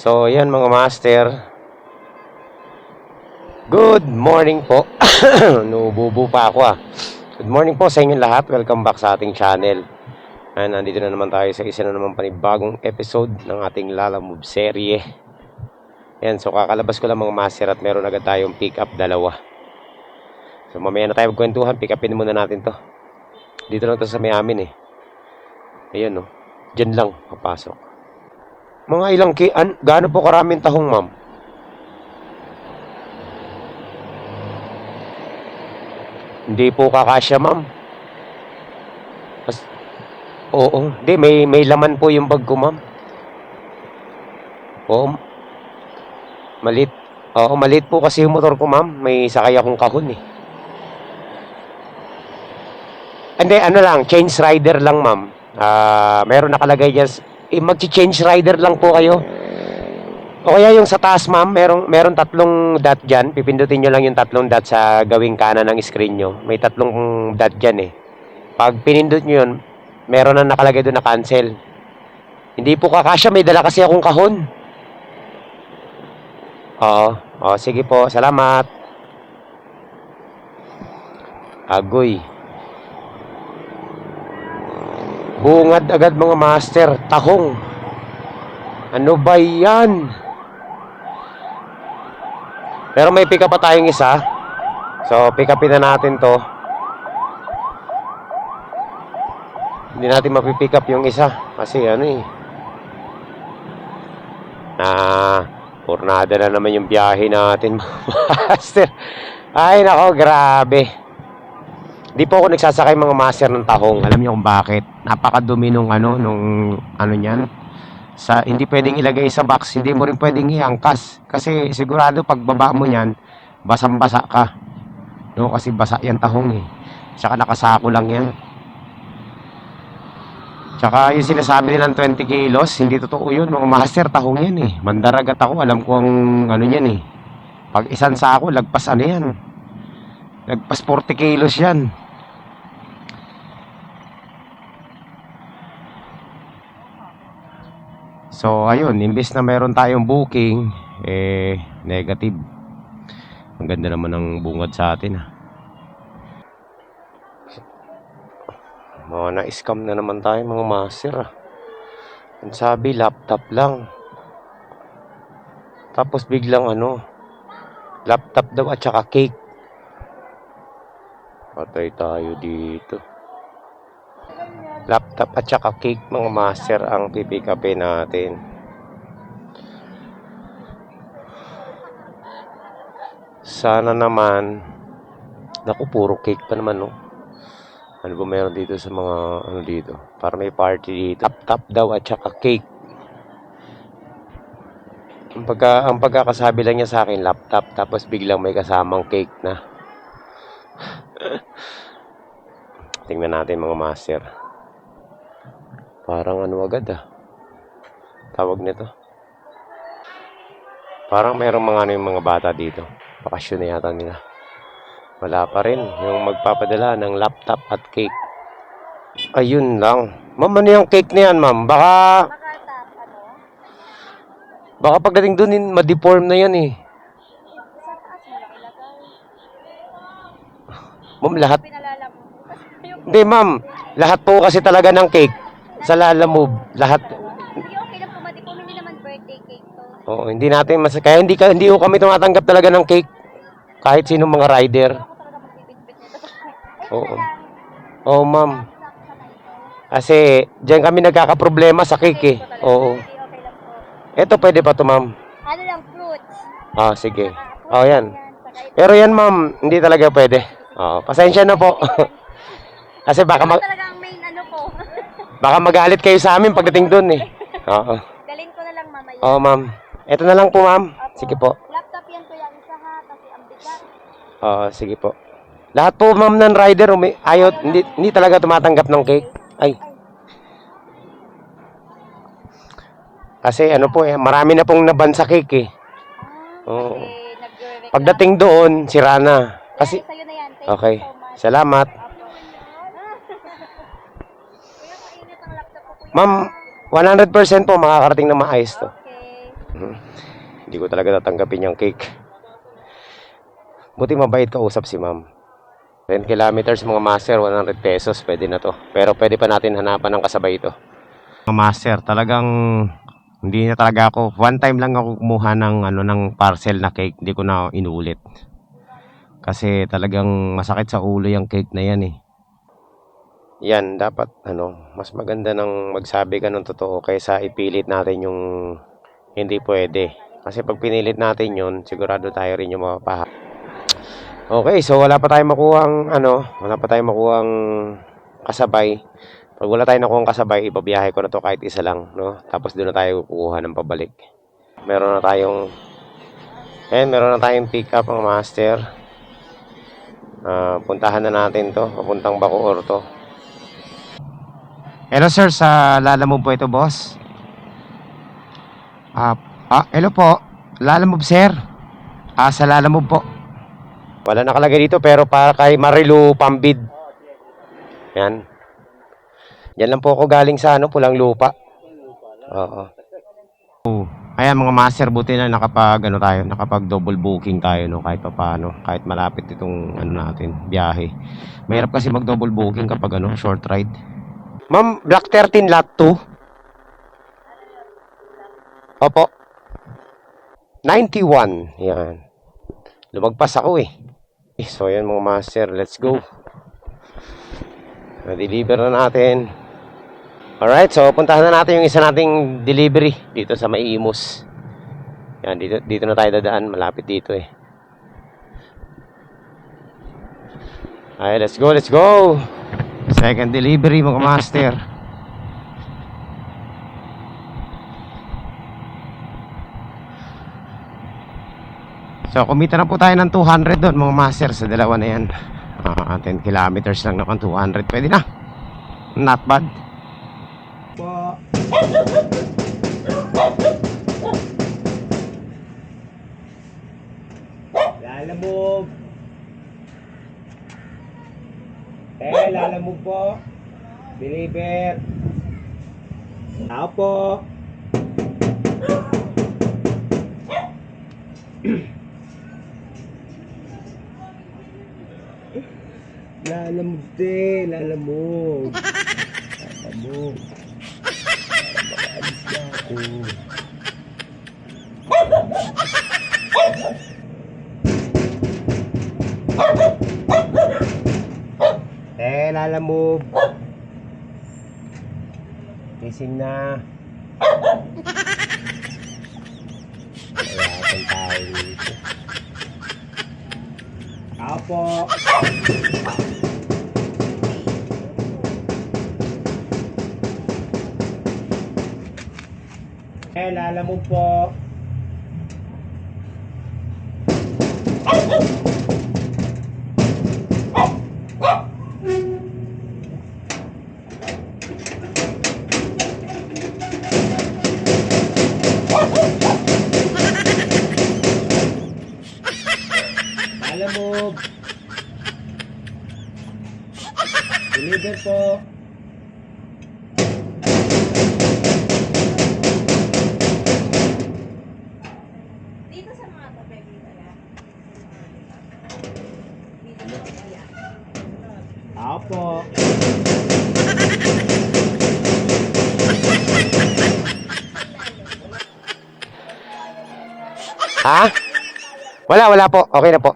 So, yan mga master. Good morning po. Nububo pa ako ah. Good morning po sa inyong lahat. Welcome back sa ating channel. Ayan, nandito na naman tayo sa isa na naman panibagong episode ng ating Lala Move serye. Yan, so kakalabas ko lang mga master at meron agad tayong pick up dalawa. So mamaya na tayo magkwentuhan, pick upin muna natin to. Dito lang to sa may amin eh. Ayan no, dyan lang papasok. Mga ilang ki, an, gaano po karaming tahong ma'am? Hindi po kakasya ma'am. As, oo, hindi, may, may laman po yung bag ko ma'am. Oo, malit. Oo, malit po kasi yung motor ko ma'am. May sakay akong kahon eh. Hindi, ano lang, change rider lang ma'am. Ah, meron nakalagay dyan. Eh, magchi-change rider lang po kayo. O kaya yung sa taas ma'am, meron, meron tatlong dot dyan. Pipindutin nyo lang yung tatlong dot sa gawing kanan ng screen nyo. May tatlong dot dyan eh. Pag pinindot nyo yun, meron na nakalagay doon na cancel. Hindi po kakasya, may dala kasi akong kahon. Oo. O, sige po. Salamat. Agoy. Bungad agad mga master. Tahong. Ano ba yan? Pero may pick up pa tayong isa. So, pick upin na natin to. Hindi natin mapipick up yung isa. Kasi ano eh. Na, Pornada na naman yung biyahe natin, master. Ay, nako, grabe. Di po ako nagsasakay mga master ng tahong. Alam niyo kung bakit? Napakadumi nung ano, nung ano niyan. Sa, hindi pwedeng ilagay sa box, hindi mo rin pwedeng iangkas. Kasi sigurado pag baba mo niyan, basang-basa ka. No, kasi basa yan tahong eh. Tsaka nakasako lang yan. Tsaka yung sinasabi nilang 20 kilos, hindi totoo yun. Mga master, tahong yan eh. Mandaragat ako, alam ko ang ano yan eh. Pag isang sako, lagpas ano yan. Lagpas 40 kilos yan. So, ayun, imbes na meron tayong booking, eh, negative. Ang ganda naman ng bungad sa atin, ha. Mga na-scam na naman tayo, mga master, ah. Ang sabi, laptop lang. Tapos biglang ano, laptop daw at saka cake. Patay tayo dito. Laptop at saka cake mga master ang pipikapin natin. Sana naman Naku, puro cake pa naman, no? Ano ba meron dito sa mga, ano dito? Para may party dito. Laptop daw at saka cake. Ang, pagka, ang pagkakasabi lang niya sa akin, laptop, tapos biglang may kasamang cake na. Tingnan natin mga master. Parang ano agad ah. Tawag nito. Parang merong mga ano yung mga bata dito. Bakasyon na yata nila. Wala pa rin. Yung magpapadala ng laptop at cake. Ayun lang. Ma'am, ano yung cake na yan, ma'am? Baka, baka pagdating dun, ma-deform na yan eh. Ma'am, lahat. Hindi, ma'am. Lahat po kasi talaga ng cake. Sa Lala Move. Lahat. Hindi okay lang po. Hindi naman birthday cake to. Oo, hindi natin mas kaya hindi ka hindi ko kami tumatanggap talaga ng cake kahit sino mga rider. Ako talaga magbibitbit nito. Oo. Oo, ma'am. Kasi diyan kami nagkakaproblema sa cake eh. Oo. Hindi, okay lang po. Ito pwede pa to, ma'am. Ano lang, fruits. Ah, sige. Saka Oh, yan. Saka. Pero yan, ma'am, hindi talaga pwede. Oo, pasensya na po. Kasi baka mag talaga ang main ano ko. Baka magalit kayo sa amin pagdating doon eh. Oo. Galing ko na lang mamaya. Oo, ma'am. Ito na lang po, ma'am. Opo. Sige po. Laptop yan yung isa ha. Kasi ang bigat. Oo, sige po. Lahat po, ma'am, ng rider, umi- ayaw, hindi, hindi talaga tumatanggap ng cake. Ay. Kasi ano po eh, marami na pong naban sa cake eh. Ah, Oo. kasi. Pagdating doon, sira na. Kasi, Yan, sa'yo na yan. Thank okay. you so much. Salamat. Opo. Kuya, mainit ang laptop ko, kuya. Ma'am, 100% po makakarating na maayos to. Okay. Hmm. Hindi ko talaga tatanggapin yung cake. Buti mabait kausap si ma'am. 10 kilometers mga master, 100 pesos, pwede na to. Pero pwede pa natin hanapan ng kasabay ito. Mga master, talagang hindi na talaga ako. One time lang ako kumuha ng, ano, ng parcel na cake. Hindi ko na inuulit. Kasi talagang masakit sa ulo yung cake na yan eh. Yan, dapat ano, mas maganda nang magsabi ka ng totoo kaysa ipilit natin yung hindi pwede. Kasi pag pinilit natin yun, sigurado tayo rin yung mapapaha. Okay, so wala pa tayong makuhang ano, wala pa tayong makuhang kasabay. Pag wala tayong nakuhang kasabay, ibabiyahe ko na to kahit isa lang, no? Tapos doon na tayo kukuha ng pabalik. Meron na tayong eh, meron na tayong pick up ang master. Ah, puntahan na natin to, papuntang Bacoor to. Hello sir, sa Lalamove po ito, boss. Ah, ah hello po. Lalamove sir. Ah, sa Lalamove po. Wala nakalagay dito pero para kay Marilu Pambid. Yan. Yan lang po ako galing sa ano, Pulang Lupa. Oo. Oh. Ayan mga master, buti na nakapag ano tayo, nakapag double booking tayo no kahit papaano, kahit malapit itong ano natin, biyahe. Mahirap kasi mag double booking kapag ano, short ride. Ma'am, Black 13 lot 2. Opo. 91. Yan. Lumagpas ako eh. Eh, So yan mga master, let's go. Na-deliver na natin. Alright, so puntahan na natin yung isa nating delivery dito sa Maiimus. Yan, dito, dito na tayo dadaan. Malapit dito eh. Ay, let's go, let's go! Second delivery mga master. So, kumita na po tayo ng 200 doon mga master sa dalawa na yan. Ah, 10 kilometers lang naman 200. Pwede na. Not bad. po. po. Deliver. Tao po. lalamog te, lalamog. Lalamog. Alis na ako. Eh, lalamove. Gising na. Wala akong tao dito. Apo. Eh, lalamove po. Lalamove. Deliver po. Dito sa mga tabi, dito yan. Apo. Ha? Wala, wala po. Okay na po.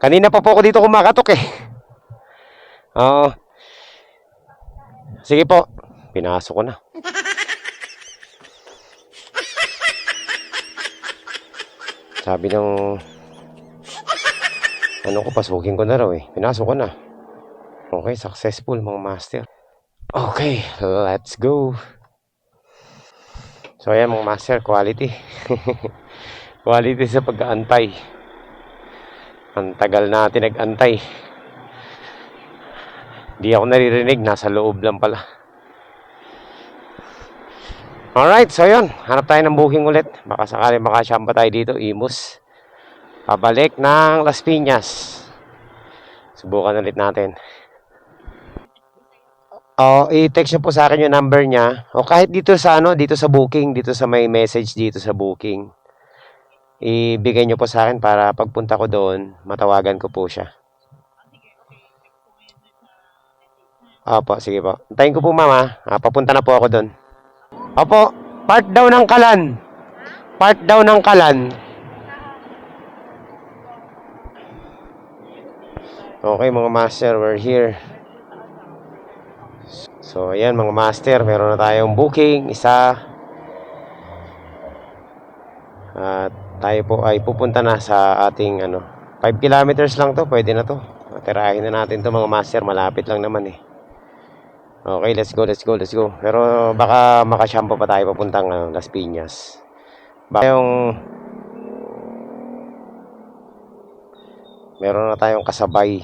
Kanina pa po ako dito kumakatok eh. Oo. Sige po. Pinasok ko na. Sabi ng ano ko, pasukin ko na raw eh. Pinasok ko na. Okay, successful mga master. Okay, let's go. So ayan mga master, quality. quality sa pag-aantay. Ang tagal natin nag-antay. Di ako naririnig, nasa loob lang pala. Alright, so yun. Hanap tayo ng booking ulit. Baka sakali makasamba tayo dito, Imus. Pabalik ng Las Piñas. Subukan ulit natin. Oh, i-text niyo po sa akin yung number niya. O kahit dito sa ano, dito sa booking, dito sa may message dito sa booking. Ibigay niyo po sa akin para pagpunta ko doon, matawagan ko po siya. Opo, sige po. Antayin ko po mama. Ah, papunta na po ako doon. Opo, part daw ng kalan. Part daw ng kalan. Okay mga master, we're here. So, ayan mga master, meron na tayong booking, isa. At tayo po ay pupunta na sa ating ano, 5 kilometers lang to, pwede na to. Tirahin na natin to mga master, malapit lang naman eh. Okay, let's go, let's go, let's go. Pero baka makashampo pa tayo papuntang ano, Las Piñas. Baka yung meron na tayong kasabay.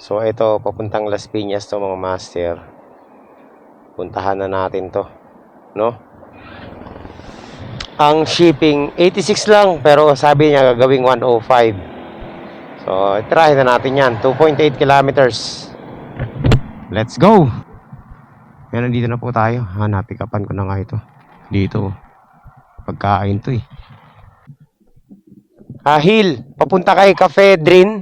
So ito, papuntang Las Piñas to mga master. Puntahan na natin to. No? Ang shipping, 86 lang. Pero sabi niya gagawing 105. So, try na natin yan. 2.8 kilometers. Let's go! Yan, nandito na po tayo. Ha, napikapan ko na nga ito. Dito. Pagkain to eh. Ah, Hill, papunta kay Cafe Drin.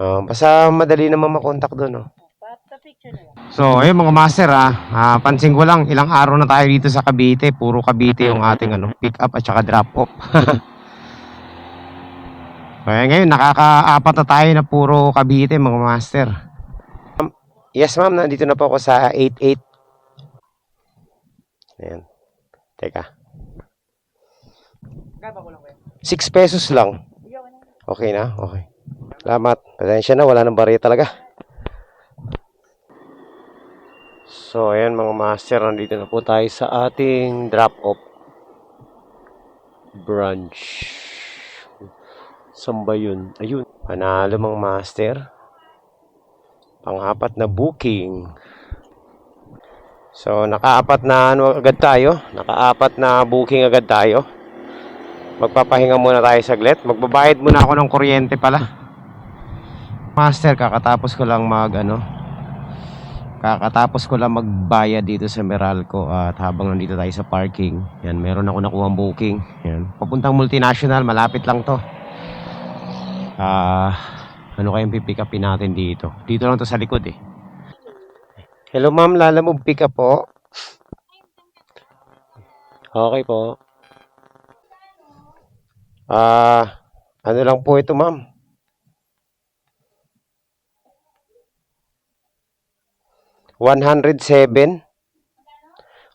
Oh, basta madali naman makontak doon, oh. So, ayun mga master ah, ah, pansin ko lang, ilang araw na tayo dito sa Cavite, puro Cavite yung ating ano, pick up at saka drop off. Kaya ngayon, nakakaapat na tayo na puro Cavite mga master. Yes ma'am, nandito na po ako sa 88. Ayan. Teka. 6 pesos lang. Okay na? Okay. Salamat. Pasensya na, wala nang bariya talaga. So, ayan mga master, nandito na po tayo sa ating drop-off branch. Saan ba yun? Ayun. Panalo mga master. Pang-apat na booking. So, naka-apat na ano agad tayo. Naka-apat na booking agad tayo. Magpapahinga muna tayo saglit. Magbabayad muna ako ng kuryente pala. Master, kakatapos ko lang mag ano, Kakatapos ko lang magbayad dito sa Meralco at habang nandito tayo sa parking, yan, meron ako nakuha booking. Yan, papuntang multinational, malapit lang to. Ah, ano kayang pipick upin natin dito? Dito lang to sa likod eh. Hello ma'am, lala mo pick up po? Okay po. Ah, ano lang po ito ma'am? 107.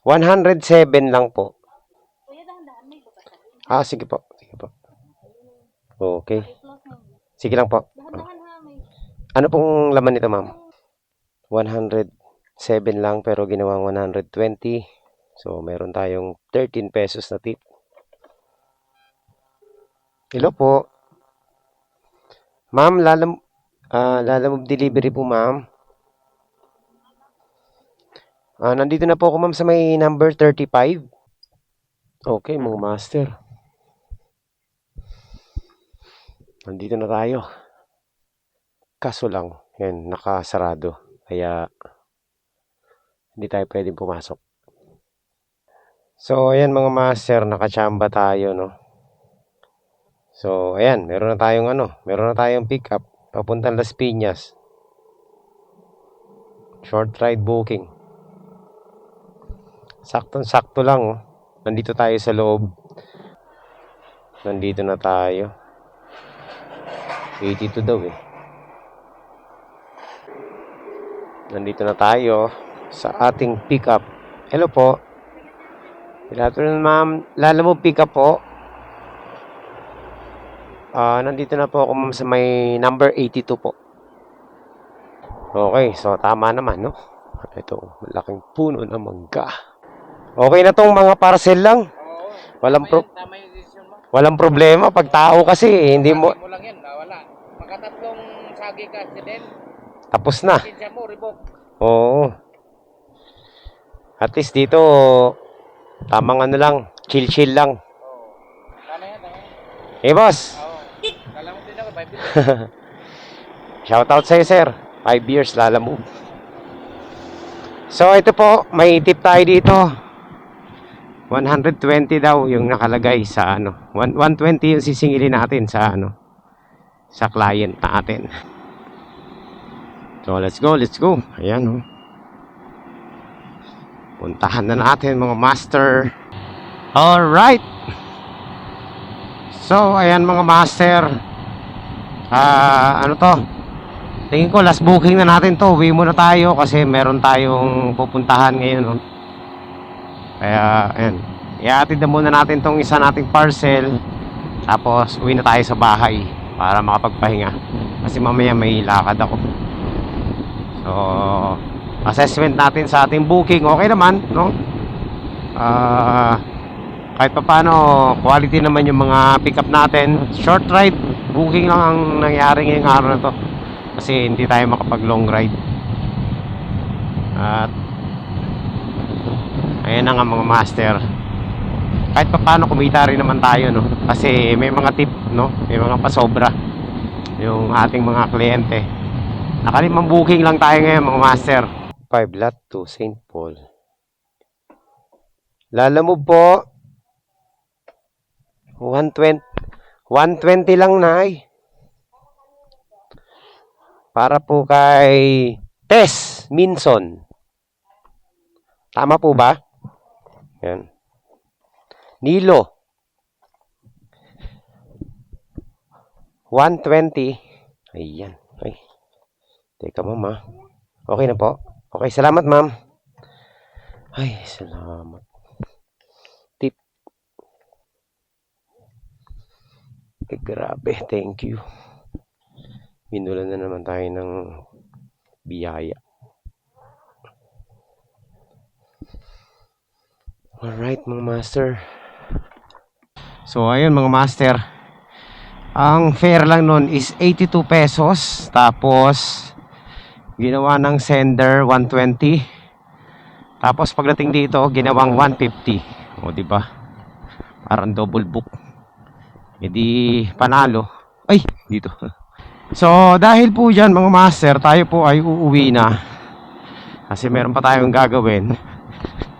107 lang po. Kuya, dahan-dahan may bukas na. Ah, sige po. Sige po. Okay. Sige lang po. Ano pong laman nito, ma'am? 107 lang pero ginawang 120. So, meron tayong 13 pesos na tip. Hello po. Ma'am, lalam ah lalamove delivery po, ma'am. Ah, nandito na po ako, ma'am, sa may number 35. Okay, mga master. Nandito na tayo. Kaso lang, yan, nakasarado. Kaya, hindi tayo pwedeng pumasok. So, ayan mga master, nakachamba tayo, no? So, ayan, meron na tayong ano, meron na tayong pick up, papuntang Las Piñas. Short ride booking. Saktong-sakto lang, oh. Nandito tayo sa loob. Nandito na tayo. 82 daw eh. Nandito na tayo sa ating pickup. Hello po. Good afternoon, ma'am. Lala mo pickup po. Ah, nandito na po ako ma'am sa may number 82 po. Okay, so tama naman, no? Ito, malaking puno ng mangga. Okay na tong mga parcel lang. Walang pro Tama mo. walang problema pag tao kasi eh, hindi mo mo lang yan, nawala. Makatatlong sagi ka accident, tapos na. Oo. At least dito, tamang ano lang, chill-chill lang. Eh, boss, Oo. Kala mo din ako, 5 shoutout sa'yo, sir. Five years, lalamove. So ito po, may tip tayo dito. 120 daw yung nakalagay sa ano. 1- 120 yung sisingilin natin sa ano sa client natin. So let's go, let's go. Ayan oh. Puntahan na natin mga master. Alright. So ayan mga master. Ah, ano to? Tingin ko last booking na natin to. Uwi muna tayo kasi meron tayong pupuntahan ngayon. no? Kaya, ayan. Iatid na muna natin tong isa nating parcel. Tapos, uwi na tayo sa bahay para makapagpahinga. Kasi mamaya may lakad ako. So, assessment natin sa ating booking. Okay naman, no? Ah, kahit pa paano, quality naman yung mga pick up natin. Short ride, booking lang ang nangyari ngayong araw na to. Kasi hindi tayo makapag long ride. At ayan na nga mga master. Kahit pa paano kumita rin naman tayo no. Kasi may mga tip no, may mga pasobra yung ating mga kliyente. Nakalimang booking lang tayo ngayon mga master. 5 lot to St. Paul. Lalamove po. 120 120 lang na para po kay Tess Minson. Tama po ba? Yan. Nilo. 120. Ayan. Teka, ma'am ah. Okay na po. Okay, salamat ma'am. Ay, salamat. Tip. Ay, grabe. Thank you. Minulan na naman tayo ng biyaya. Alright mga master. So ayun mga master. Ang fare lang nun is 82 pesos. Tapos ginawa ng sender 120. Tapos pagdating dito ginawang 150. O di ba? Parang double book. E di panalo. Ay, dito. So, dahil po dyan mga master, tayo po ay uuwi na. Kasi meron pa tayong gagawin.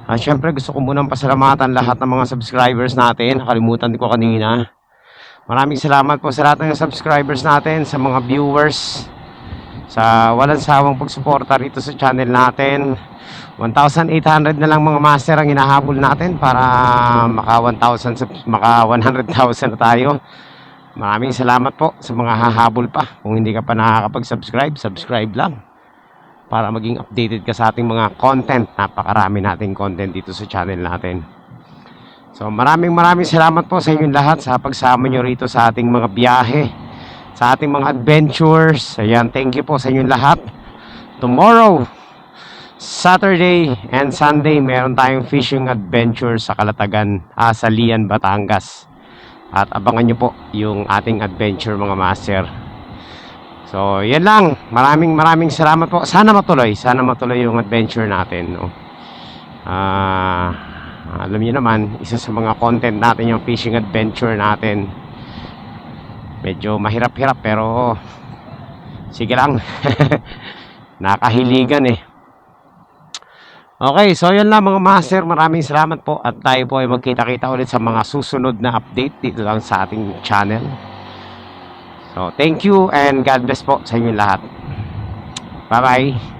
At syempre gusto ko munang pasalamatan lahat ng mga subscribers natin. Nakalimutan ko kanina. Maraming salamat po sa lahat ng subscribers natin, sa mga viewers, sa walang sawang pagsuporta rito sa channel natin. 1,800 na lang mga master ang hinahabol natin para maka 1,000 subs- maka 100,000 na tayo. Maraming salamat po sa mga hahabol pa. Kung hindi ka pa nakakapag-subscribe, subscribe lang. Para maging updated ka sa ating mga content. Napakarami nating content dito sa channel natin. So maraming maraming salamat po sa inyong lahat sa pagsama nyo rito sa ating mga biyahe. Sa ating mga adventures. Ayan, thank you po sa inyong lahat. Tomorrow, Saturday and Sunday, meron tayong fishing adventure sa Kalatagan, ah, sa Lian, Batangas. At abangan nyo po yung ating adventure mga master. So, yan lang. Maraming maraming salamat po. Sana matuloy. Sana matuloy yung adventure natin. No? Ah, alam niyo naman, isa sa mga content natin yung fishing adventure natin. Medyo mahirap-hirap pero sige lang. Nakahiligan eh. Okay, so yun lang mga master. Maraming salamat po at tayo po ay magkita-kita ulit sa mga susunod na update dito lang sa ating channel. So, thank you and God bless po sa inyo lahat. Bye-bye.